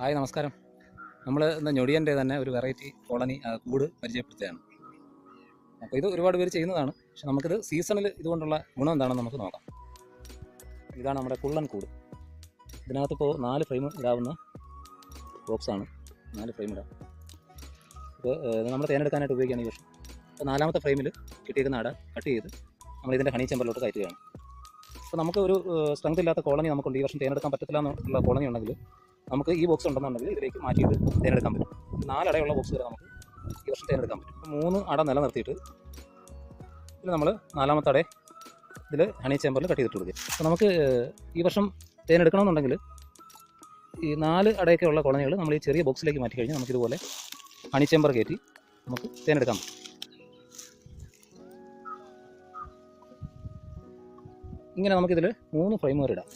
Hi നമസ്കാരം. നമ്മൾ ഇന്ന് ഞൊടിയന്റെ തന്നെ ഒരു വെറൈറ്റി കോളനി കൂട് പരിചയപ്പെടുത്തുകയാണ്. അപ്പോൾ ഇത് ഒരുപാട് പേര് ചെയ്യുന്നതാണ്. പക്ഷെ നമുക്കിത് സീസണിൽ ഇതുകൊണ്ടുള്ള ഗുണം എന്താണെന്ന് നമുക്ക് നോക്കാം. ഇതാണ് നമ്മുടെ കുള്ളൻ കൂട്. ഇതിനകത്ത് ഇപ്പോൾ നാല് ഫ്രെയിം ഇടാവുന്ന ബോക്സാണ് നാല് ഫ്രെയിം ഇടാം. ഇപ്പോൾ നമ്മൾ തേനെടുക്കാനായിട്ട് ഉപയോഗിക്കുകയാണ് ഈ വർഷം. അപ്പോൾ നാലാമത്തെ ഫ്രെയിമിൽ കിട്ടിയിരിക്കുന്ന അട കട്ട് ചെയ്ത് നമ്മൾ ഇതിന്റെ ഹണി ചെമ്പറിലോട്ട് കയറ്റുകയാണ്. അപ്പോൾ നമുക്ക് ഒരു സ്ട്രെങ്ത് ഇല്ലാത്ത കോളനി നമുക്കുണ്ട്. ഈ വർഷം തേനെടുക്കാൻ പറ്റത്തില്ല എന്നുള്ള കോളനി ഉണ്ടെങ്കിൽ നമുക്ക് ഈ ബോക്സ് ഉണ്ടെന്നുണ്ടെങ്കിൽ ഇതിലേക്ക് മാറ്റിയിട്ട് തേനെടുക്കാൻ പറ്റും. നാലടയുള്ള ബോക്സ് വരെ നമുക്ക് ഈ വർഷം തേനെടുക്കാൻ പറ്റും. മൂന്ന് അട നിലനിർത്തിയിട്ട് ഇതിൽ നമ്മൾ നാലാമത്തെ അടയെ ഇതിൽ ഹണി ചേമ്പറിൽ കട്ട് ചെയ്തിട്ട് കൊടുക്കുക. അപ്പോൾ നമുക്ക് ഈ വർഷം തേനെടുക്കണമെന്നുണ്ടെങ്കിൽ ഈ നാല് അടയൊക്കെ ഉള്ള കോളനികൾ നമ്മൾ ഈ ചെറിയ ബോക്സിലേക്ക് മാറ്റി കഴിഞ്ഞാൽ നമുക്കിതുപോലെ ഹണി ചേമ്പർ കയറ്റി നമുക്ക് തേനെടുക്കാൻ പറ്റും ഇങ്ങനെ നമുക്കിതിൽ മൂന്ന് ഫ്രെയിം വരെ ഇടാം.